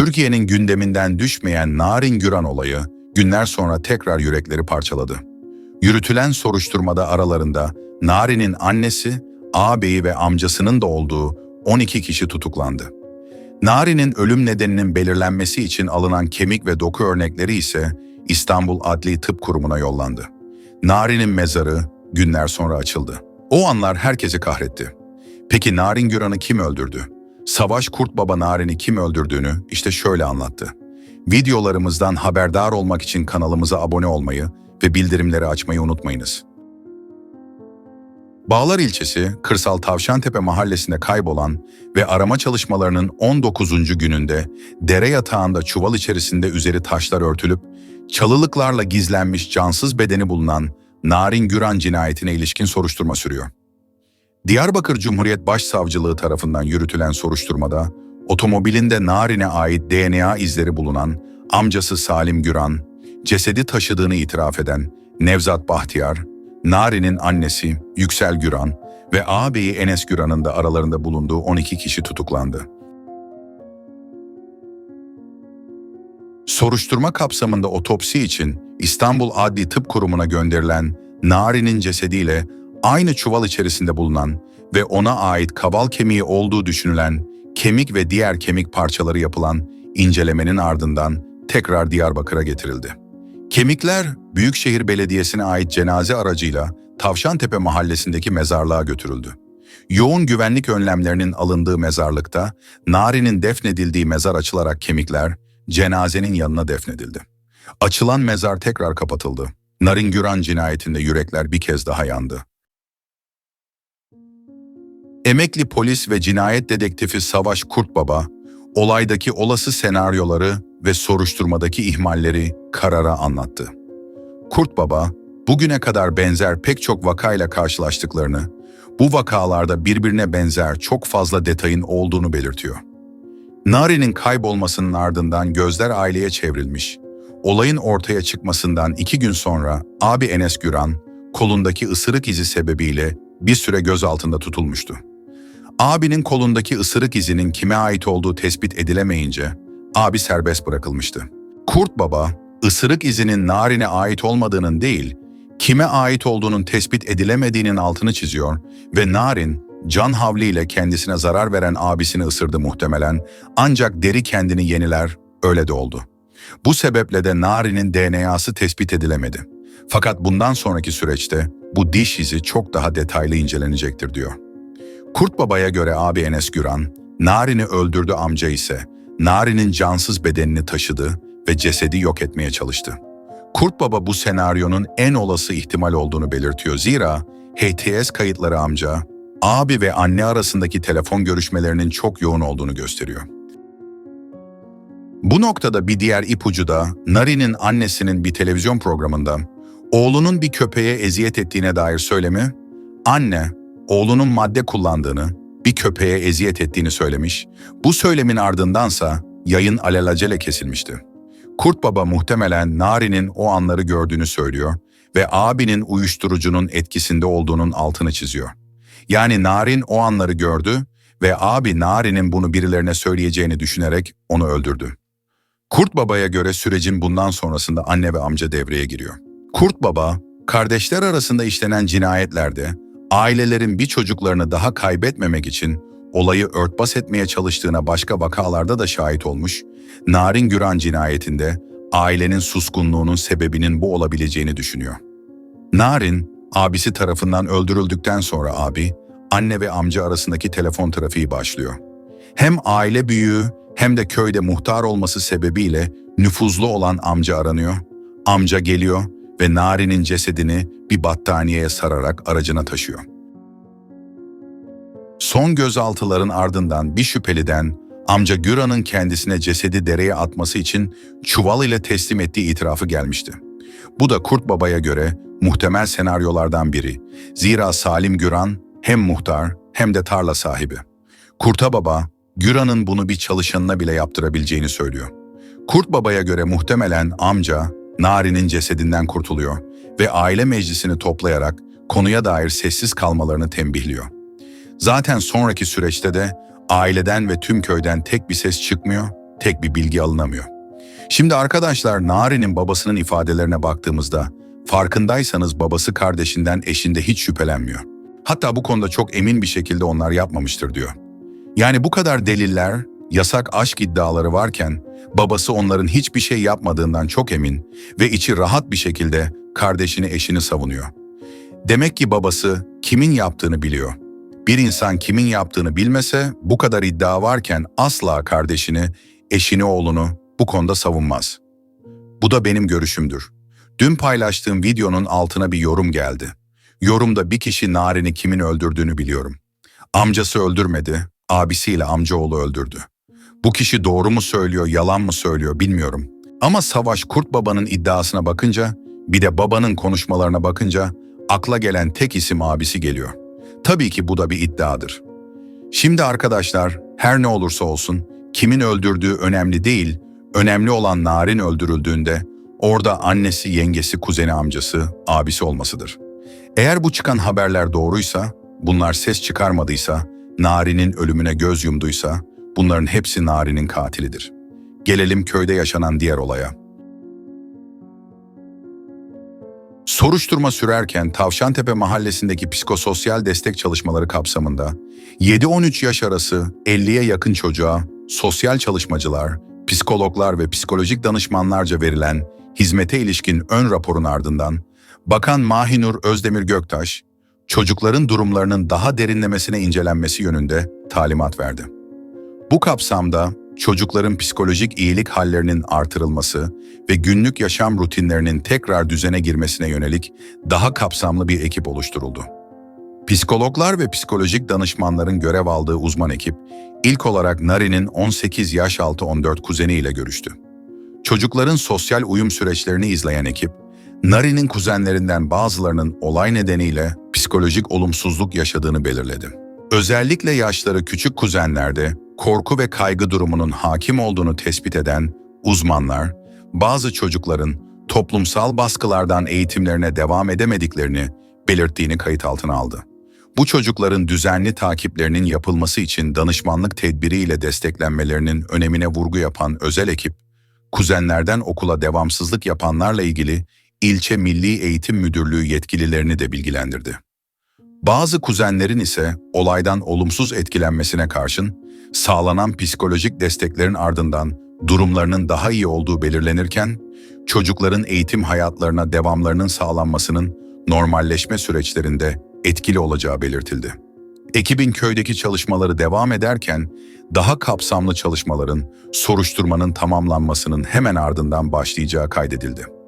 Türkiye'nin gündeminden düşmeyen Narin Güran olayı günler sonra tekrar yürekleri parçaladı. Yürütülen soruşturmada aralarında Narin'in annesi, ağabeyi ve amcasının da olduğu 12 kişi tutuklandı. Nari'nin ölüm nedeninin belirlenmesi için alınan kemik ve doku örnekleri ise İstanbul Adli Tıp Kurumu'na yollandı. Nari'nin mezarı günler sonra açıldı. O anlar herkesi kahretti. Peki Narin Güran'ı kim öldürdü? Savaş Kurt Baba Narin'i kim öldürdüğünü işte şöyle anlattı. Videolarımızdan haberdar olmak için kanalımıza abone olmayı ve bildirimleri açmayı unutmayınız. Bağlar ilçesi, Kırsal Tavşantepe mahallesinde kaybolan ve arama çalışmalarının 19. gününde dere yatağında çuval içerisinde üzeri taşlar örtülüp çalılıklarla gizlenmiş cansız bedeni bulunan Narin Güran cinayetine ilişkin soruşturma sürüyor. Diyarbakır Cumhuriyet Başsavcılığı tarafından yürütülen soruşturmada otomobilinde Narin'e ait DNA izleri bulunan amcası Salim Güran, cesedi taşıdığını itiraf eden Nevzat Bahtiyar, Nari'nin annesi Yüksel Güran ve ağabeyi Enes Güran'ın da aralarında bulunduğu 12 kişi tutuklandı. Soruşturma kapsamında otopsi için İstanbul Adli Tıp Kurumu'na gönderilen Nari'nin cesediyle aynı çuval içerisinde bulunan ve ona ait kaval kemiği olduğu düşünülen kemik ve diğer kemik parçaları yapılan incelemenin ardından tekrar Diyarbakır'a getirildi. Kemikler Büyükşehir Belediyesi'ne ait cenaze aracıyla Tavşantepe mahallesindeki mezarlığa götürüldü. Yoğun güvenlik önlemlerinin alındığı mezarlıkta Nari'nin defnedildiği mezar açılarak kemikler cenazenin yanına defnedildi. Açılan mezar tekrar kapatıldı. Narin Güran cinayetinde yürekler bir kez daha yandı. Emekli polis ve cinayet dedektifi Savaş Kurtbaba, olaydaki olası senaryoları ve soruşturmadaki ihmalleri karara anlattı. Kurtbaba, bugüne kadar benzer pek çok vakayla karşılaştıklarını, bu vakalarda birbirine benzer çok fazla detayın olduğunu belirtiyor. Nari'nin kaybolmasının ardından gözler aileye çevrilmiş. Olayın ortaya çıkmasından iki gün sonra abi Enes Güran, kolundaki ısırık izi sebebiyle bir süre gözaltında tutulmuştu. Abinin kolundaki ısırık izinin kime ait olduğu tespit edilemeyince abi serbest bırakılmıştı. Kurt Baba, ısırık izinin Narin'e ait olmadığının değil, kime ait olduğunun tespit edilemediğinin altını çiziyor ve Narin, can havliyle kendisine zarar veren abisini ısırdı muhtemelen ancak deri kendini yeniler, öyle de oldu. Bu sebeple de Narin'in DNA'sı tespit edilemedi. Fakat bundan sonraki süreçte bu diş izi çok daha detaylı incelenecektir diyor. Kurt Baba'ya göre abi Enes Güran, Narin'i öldürdü amca ise Narin'in cansız bedenini taşıdı ve cesedi yok etmeye çalıştı. Kurt Baba bu senaryonun en olası ihtimal olduğunu belirtiyor. Zira HTS kayıtları amca, abi ve anne arasındaki telefon görüşmelerinin çok yoğun olduğunu gösteriyor. Bu noktada bir diğer ipucu da Nari'nin annesinin bir televizyon programında oğlunun bir köpeğe eziyet ettiğine dair söylemi, anne, oğlunun madde kullandığını, bir köpeğe eziyet ettiğini söylemiş, bu söylemin ardındansa yayın alelacele kesilmişti. Kurt Baba muhtemelen Nari'nin o anları gördüğünü söylüyor ve abinin uyuşturucunun etkisinde olduğunun altını çiziyor. Yani Narin o anları gördü ve abi Nari'nin bunu birilerine söyleyeceğini düşünerek onu öldürdü. Kurt Baba'ya göre sürecin bundan sonrasında anne ve amca devreye giriyor. Kurt Baba, kardeşler arasında işlenen cinayetlerde ailelerin bir çocuklarını daha kaybetmemek için olayı örtbas etmeye çalıştığına başka vakalarda da şahit olmuş, Narin Güran cinayetinde ailenin suskunluğunun sebebinin bu olabileceğini düşünüyor. Narin, abisi tarafından öldürüldükten sonra abi, anne ve amca arasındaki telefon trafiği başlıyor. Hem aile büyüğü hem de köyde muhtar olması sebebiyle nüfuzlu olan amca aranıyor. Amca geliyor ve Nari'nin cesedini bir battaniyeye sararak aracına taşıyor. Son gözaltıların ardından bir şüpheliden amca Güran'ın kendisine cesedi dereye atması için çuval ile teslim ettiği itirafı gelmişti. Bu da Kurt Baba'ya göre muhtemel senaryolardan biri. Zira Salim Güran hem muhtar hem de tarla sahibi. Kurta Baba, Güran'ın bunu bir çalışanına bile yaptırabileceğini söylüyor. Kurt Baba'ya göre muhtemelen amca Nari'nin cesedinden kurtuluyor ve aile meclisini toplayarak konuya dair sessiz kalmalarını tembihliyor. Zaten sonraki süreçte de aileden ve tüm köyden tek bir ses çıkmıyor, tek bir bilgi alınamıyor. Şimdi arkadaşlar Nari'nin babasının ifadelerine baktığımızda farkındaysanız babası kardeşinden eşinde hiç şüphelenmiyor. Hatta bu konuda çok emin bir şekilde onlar yapmamıştır diyor. Yani bu kadar deliller, yasak aşk iddiaları varken babası onların hiçbir şey yapmadığından çok emin ve içi rahat bir şekilde kardeşini eşini savunuyor. Demek ki babası kimin yaptığını biliyor. Bir insan kimin yaptığını bilmese bu kadar iddia varken asla kardeşini, eşini, oğlunu bu konuda savunmaz. Bu da benim görüşümdür. Dün paylaştığım videonun altına bir yorum geldi. Yorumda bir kişi Narin'i kimin öldürdüğünü biliyorum. Amcası öldürmedi, abisiyle amcaoğlu öldürdü. Bu kişi doğru mu söylüyor, yalan mı söylüyor bilmiyorum. Ama Savaş Kurt Baba'nın iddiasına bakınca, bir de babanın konuşmalarına bakınca akla gelen tek isim abisi geliyor. Tabii ki bu da bir iddiadır. Şimdi arkadaşlar, her ne olursa olsun, kimin öldürdüğü önemli değil, önemli olan Narin öldürüldüğünde orada annesi, yengesi, kuzeni, amcası, abisi olmasıdır. Eğer bu çıkan haberler doğruysa, bunlar ses çıkarmadıysa, Nari'nin ölümüne göz yumduysa, bunların hepsi Nari'nin katilidir. Gelelim köyde yaşanan diğer olaya. Soruşturma sürerken Tavşantepe mahallesindeki psikososyal destek çalışmaları kapsamında 7-13 yaş arası 50'ye yakın çocuğa sosyal çalışmacılar, psikologlar ve psikolojik danışmanlarca verilen hizmete ilişkin ön raporun ardından Bakan Mahinur Özdemir Göktaş, çocukların durumlarının daha derinlemesine incelenmesi yönünde talimat verdi. Bu kapsamda çocukların psikolojik iyilik hallerinin artırılması ve günlük yaşam rutinlerinin tekrar düzene girmesine yönelik daha kapsamlı bir ekip oluşturuldu. Psikologlar ve psikolojik danışmanların görev aldığı uzman ekip, ilk olarak Nari'nin 18 yaş altı 14 kuzeniyle görüştü. Çocukların sosyal uyum süreçlerini izleyen ekip, Nari'nin kuzenlerinden bazılarının olay nedeniyle psikolojik olumsuzluk yaşadığını belirledi. Özellikle yaşları küçük kuzenlerde korku ve kaygı durumunun hakim olduğunu tespit eden uzmanlar, bazı çocukların toplumsal baskılardan eğitimlerine devam edemediklerini belirttiğini kayıt altına aldı. Bu çocukların düzenli takiplerinin yapılması için danışmanlık tedbiriyle desteklenmelerinin önemine vurgu yapan özel ekip, kuzenlerden okula devamsızlık yapanlarla ilgili ilçe Milli Eğitim Müdürlüğü yetkililerini de bilgilendirdi. Bazı kuzenlerin ise olaydan olumsuz etkilenmesine karşın sağlanan psikolojik desteklerin ardından durumlarının daha iyi olduğu belirlenirken, çocukların eğitim hayatlarına devamlarının sağlanmasının normalleşme süreçlerinde etkili olacağı belirtildi. Ekibin köydeki çalışmaları devam ederken, daha kapsamlı çalışmaların, soruşturmanın tamamlanmasının hemen ardından başlayacağı kaydedildi.